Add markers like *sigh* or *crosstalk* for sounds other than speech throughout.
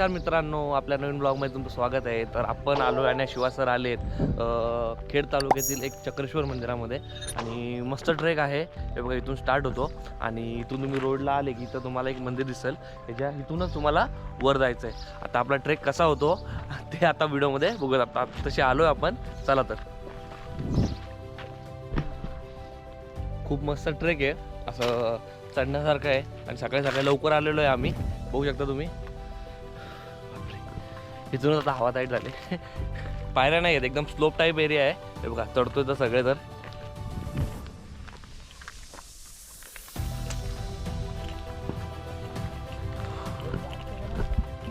नमस्कार मित्रांनो आपल्या नवीन ब्लॉगमध्ये तुमचं स्वागत आहे. तर आपण आलो आणि शिवा सर आलेत खेड तालुक्यातील एक चक्रेश्वर मंदिरामध्ये. आणि मस्त ट्रेक आहे. हे बघा इथून स्टार्ट होतो. आणि इथून तुम्ही रोडला आले की इथं तुम्हाला एक मंदिर दिसेल. ह्याच्या इथूनच तुम्हाला वर जायचं आहे. आता आपला ट्रेक कसा होतो ते आता व्हिडिओमध्ये बघूया आता तसे आलो आहे आपण. चला तर. खूप मस्त ट्रेक आहे. असं चढण्यासारखं आहे. आणि सकाळी सकाळी लवकर आलेलो आहे आम्ही. बघू शकता तुम्ही. इथूनच आता हवा टाईट झाली. पायऱ्या नाही आहेत एकदम स्लोप टाईप एरिया आहे. हे बघा चढतोय तर सगळे तर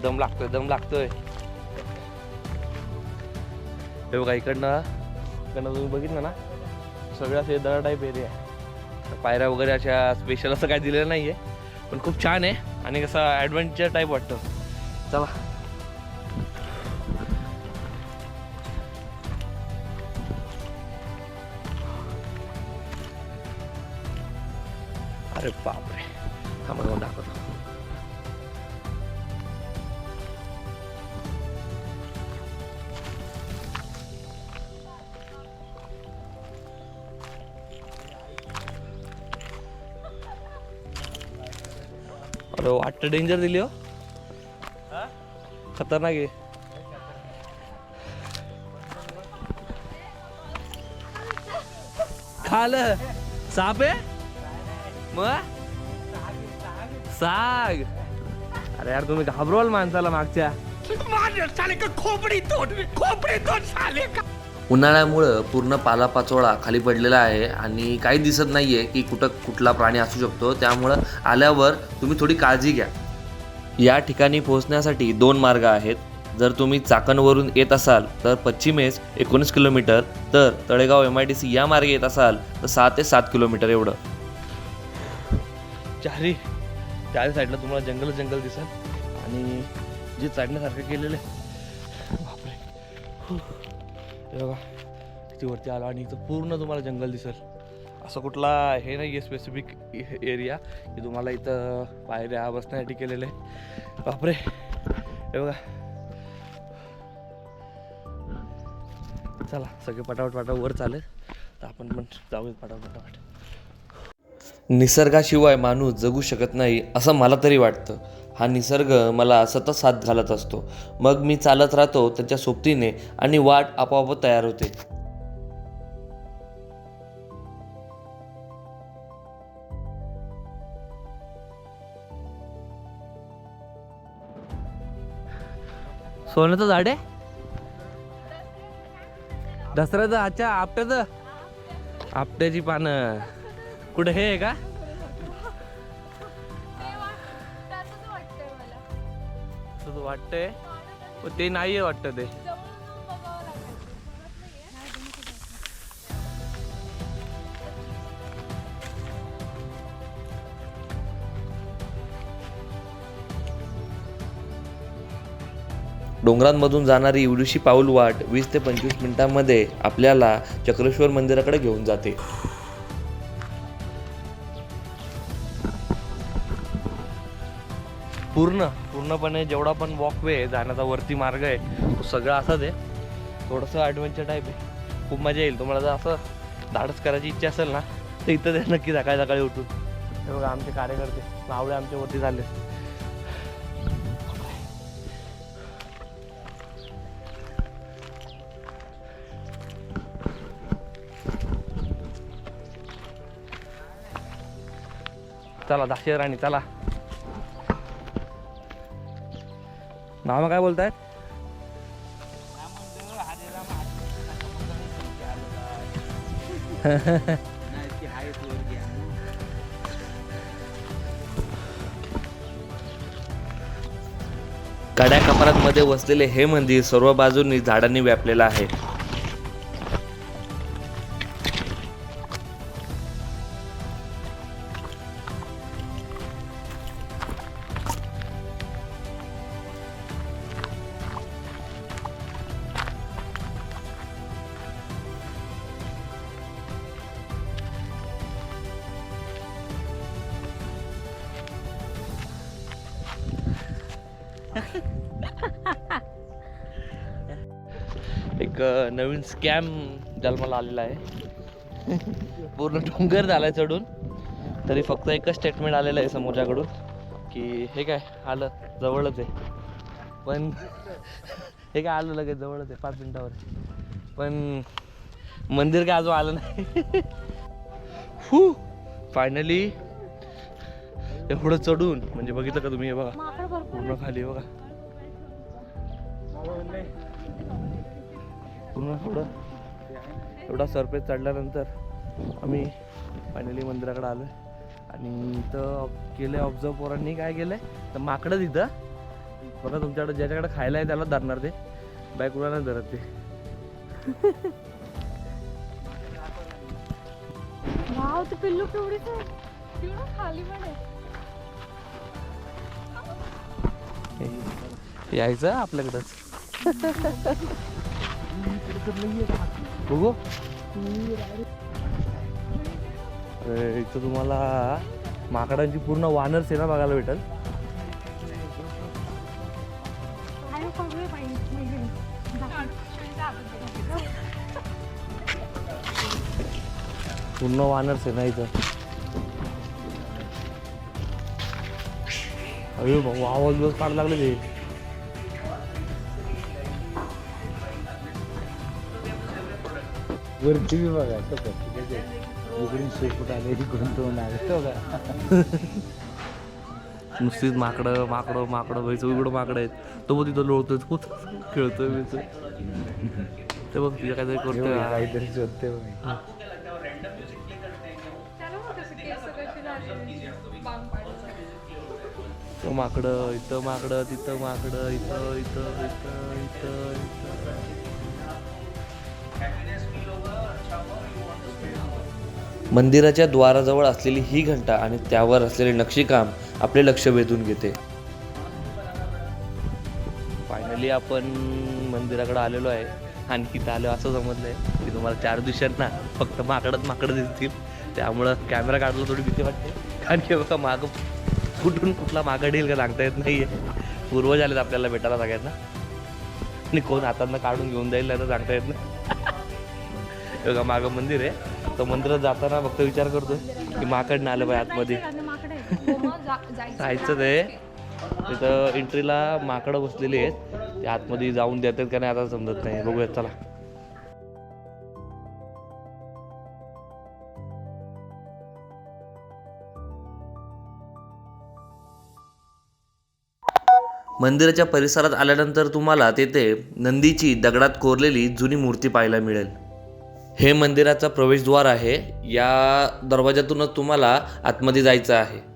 दम लागतोय दम लागतोय. हे बघा इकडनं इकडनं तुम्ही बघितलं ना सगळं असे दरा टाईप एरिया आहे. पायऱ्या वगैरे अशा स्पेशल असं काय दिलेलं नाही आहे पण खूप छान आहे आणि कसं ॲडव्हेंचर टाईप वाटतं. चला. अरे बापरे. थांबा जाऊन दाखवतो अरे वाटतं डेंजर दिली हो. खतरनाक आहे. खाल. साप आहे? मग? साग. अरे यार तुम्ही घाबरवाल माणसाला मागच्या. उन्हाळ्यामुळं पूर्ण पालापाचोळा खाली पडलेला आहे आणि काही दिसत नाहीये की कुठं कुठला प्राणी असू शकतो. त्यामुळं आल्यावर तुम्ही थोडी काळजी घ्या. या ठिकाणी पोहोचण्यासाठी दोन मार्ग आहेत. जर तुम्ही चाकणवरून येत असाल तर पश्चिमेस एकोणीस किलोमीटर तर Talegaon M I D C या मार्गे येत असाल तर सहा ते सात किलोमीटर एवढं. चारी चारी साईडला तुम्हाला जंगल जंगल दिसेल. आणि जे चढण्यासारखं केलेलं आहे. बापरे. बघा किती वरती आलो आणि इथं पूर्ण तुम्हाला जंगल दिसेल. असं कुठला हे नाही आहे स्पेसिफिक एरिया की तुम्हाला इथं पायऱ्या बसण्यासाठी केलेलं आहे. बापरे. हे बघा. चला सगळे पटापट पटापट वर चालेल. तर आपण पण जाऊयात पटापट पटापट निसर्गाशिवाय माणूस जगू शकत नाही असं मला तरी वाटतं. हा निसर्ग मला सतत साथ घालत असतो. मग मी चालत राहतो त्याच्या सोबतीने आणि वाट आपोआप तयार होते. सोन्याचं झाड आहे? दसऱ्याचं अच्छा आपट्याचं? आपट्याची पानं. कुठे हे आहे का? वाटतंय. ते नाहीये वाटतं ते. डोंगरांमधून जाणारी एवढीशी पाऊल वाट वीस ते पंचवीस मिनिटांमध्ये आपल्याला चक्रेश्वर मंदिराकडे घेऊन जाते. पूर्ण पूर्णपणे जेवढा पण वॉकवे आहे जाण्याचा वरती मार्ग आहे तो सगळा असाच आहे थोडंसं ॲडव्हेंचर टाईप आहे. खूप मजा येईल. तुम्हाला जर असं धाडस करायची इच्छा असेल ना तर इथं ते नक्की सकाळी सकाळी उठून. हे बघा आमचे कार्यकर्ते नावळे आमच्या वरती झाले चला दाशे राणी चला. नाव काय बोलतायत? कमरात कपारांमध्ये वसलेले हे मंदिर सर्व बाजूंनी झाडांनी व्यापलेलं आहे. *laughs* एक नवीन स्कॅम जन्माला आलेला आहे. *laughs* पूर्ण डोंगर झालाय चढून. तरी फक्त एकच स्टेटमेंट आलेलं आहे समोरच्याकडून की हे काय आलं जवळच आहे. पण *laughs* हे काय आलं लगेच जवळच आहे पाच मिनिटावर. पण मंदिर काय अजून आलं नाही. हु फायनली एवढं चढून म्हणजे बघितलं का तुम्ही हे बघा. पूर्ण खाली बघा. पूर्ण थोडं एवढा सरफेस चढल्यानंतर आम्ही फायनली मंदिराकडे आलो आणि इथं केलं ऑब्झर्व पोरांनी काय केलंय? तर माकडं तिथं. बघा तुमच्याकडे ज्याच्याकडे खायला आहे त्याला धरणार ते. बाय कुणाला धरत ते. पिल्लू केवढीच खाली पण आहे. यायचं आपल्याकडंच बघू. इथं तुम्हाला माकडांची पूर्ण वानर सेना बघायला भेटल. पूर्ण वानर सेना इथं. अरे भाऊ आवाज दिवस काढ लागले ते. वरती बी बघा कसं इकडून शेपूट आले इकडून तोंड आले तो का नुसतीच माकडं माकडं माकडं व्हायचं इकडं माकडं आहेत. तो बघ तिथं लोळतोय तो खेळतोय ते बघ तिथं काहीतरी करतोय. काहीतरी शोधते तो माकडं इथं माकडं तिथं माकडं इथं इथं इथं इथं इथं. मंदिराच्या द्वाराजवळ असलेली ही घंटा आणि त्यावर असलेले नक्षीकाम आपले लक्ष वेधून घेते. फायनली आपण मंदिराकडे आलेलो आहे. आणखी इथं आलो असं समजलंय की तुम्हाला चार दिवसांना फक्त माकडत माकडं दिसतील. त्यामुळं कॅमेरा काढायला थोडी भीती वाटते. कारण की बघा मागं कुठून कुठला मागं येईल का सांगता येत नाही आहे पूर्वज आलेत आपल्याला भेटायला सगळ्यांना. आणि कोण हातांना काढून घेऊन जाईल नाही तर सांगता येत नाही. बघा मागं मंदिर आहे. तर मंदिरात जाताना फक्त विचार करतो की माकड आलं पाहिजे आतमध्ये. जायचंच आहे. जायचं ते. तिथं एंट्रीला माकडं बसलेली आहेत. ते आतमध्ये जाऊन देतात का नाही आता समजत नाही. बघूयात चला. मंदिराच्या परिसरात आल्यानंतर तुम्हाला तेथे नंदीची दगडात कोरलेली जुनी मूर्ती पाहायला मिळेल. हे मंदिराचा प्रवेशद्वार आहे. या दरवाजातूनच तुम्हाला आतमध्ये जायचं आहे.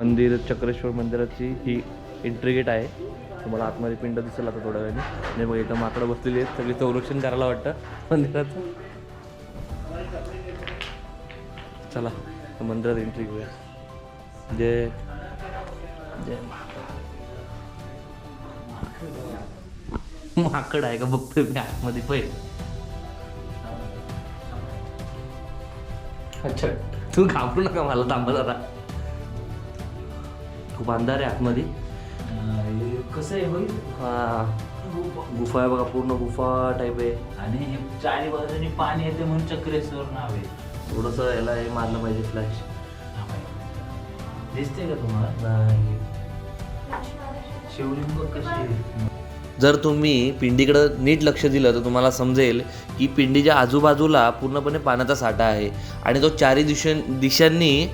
मंदिर चक्रेश्वर मंदिराची ही एंट्री गेट आहे. तुम्हाला आतमध्ये पिंड दिसेल आता थोड्या वेळाने. आणि मग इथं माकडं बसलेली आहेत. सगळी संरक्षण करायला वाटतं. मंदिराचं. चला मंदिरात एंट्री घेऊया. जय. जय माकड. आहे का? बघतोय मी आतमध्ये पहिले. अच्छा तू घाबरू नका मला थांबा जरा. खूप अंधार आहे आतमध्ये. कसं आहे होईल? हा. गुफा. आहे बघा पूर्ण गुफा टाईप आहे. आणि हे चारी बाजूनी पाणी येते म्हणून चक्रेश्वर नाव आहे. थोडंसं याला हे मारलं पाहिजे फ्लॅश दिसते का तुम्हाला? नाही. शिवलिंग बघ कशी. जर तुम्ही पिंडीकडं नीट लक्ष दिलं तर तुम्हाला समजेल की पिंडीच्या आजूबाजूला पूर्णपणे पाण्याचा साठा आहे आणि तो चारी दिशां दिशांनी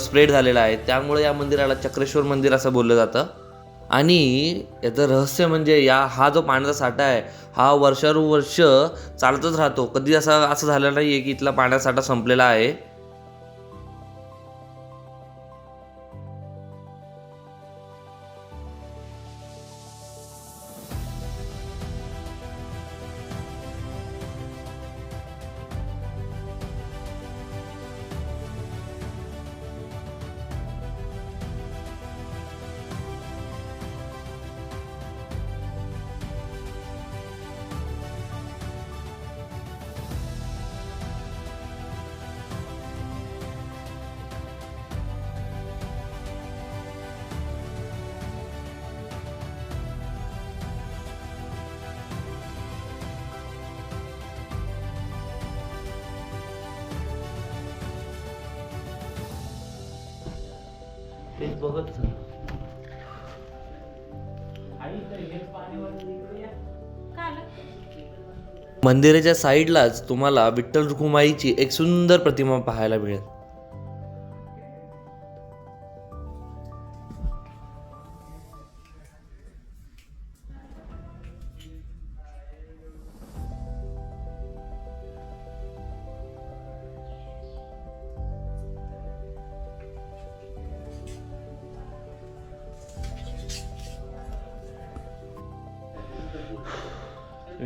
स्प्रेड झालेला आहे. त्यामुळे या मंदिराला चक्रेश्वर मंदिर असं बोललं जातं. आणि याचं रहस्य म्हणजे या हा जो पाण्याचा साठा आहे हा वर्षानुवर्ष चालतच राहतो. कधी असा असं झालं नाही आहे की इथला पाण्याचा साठा संपलेला आहे. बघत चल. मंदिराच्या साईडलाच तुम्हाला विठ्ठल रुक्माईची एक सुंदर प्रतिमा पाहायला मिळेल.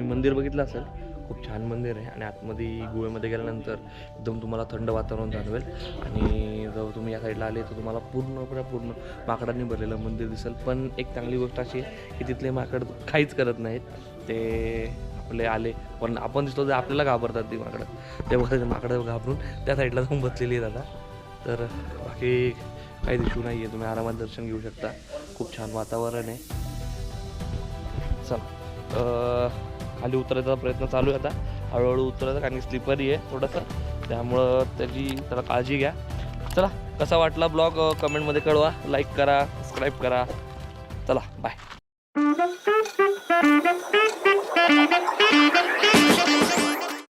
तुम्ही मंदिर बघितलं असेल खूप छान मंदिर आहे आणि आतमध्ये गोव्यामध्ये गेल्यानंतर एकदम तुम्हाला थंड वातावरण जाणवेल. आणि जर तुम्ही या साईडला आले तर तुम्हाला पूर्णपणे पूर्ण माकडांनी भरलेलं मंदिर दिसेल. पण एक चांगली गोष्ट अशी आहे की तिथले माकड काहीच करत नाहीत. ते आपले आले पण आपण दिसतो तर आपल्याला घाबरतात ती माकडं. ते बघा माकडं घाबरून त्या साईडला जाऊन बसलेली आहेत आता. तर बाकी काही इशू नाही आहे तुम्ही आरामात दर्शन घेऊ शकता. खूप छान वातावरण आहे. चला खाली उतरायचा प्रयत्न चालू आहे आता. हळूहळू उतरायचा कारण की स्लिपरी आहे थोडंसं. त्यामुळं त्याची त्याला काळजी घ्या. चला कसा वाटला ब्लॉग कमेंटमध्ये कळवा. लाईक करा सबस्क्राईब करा. चला बाय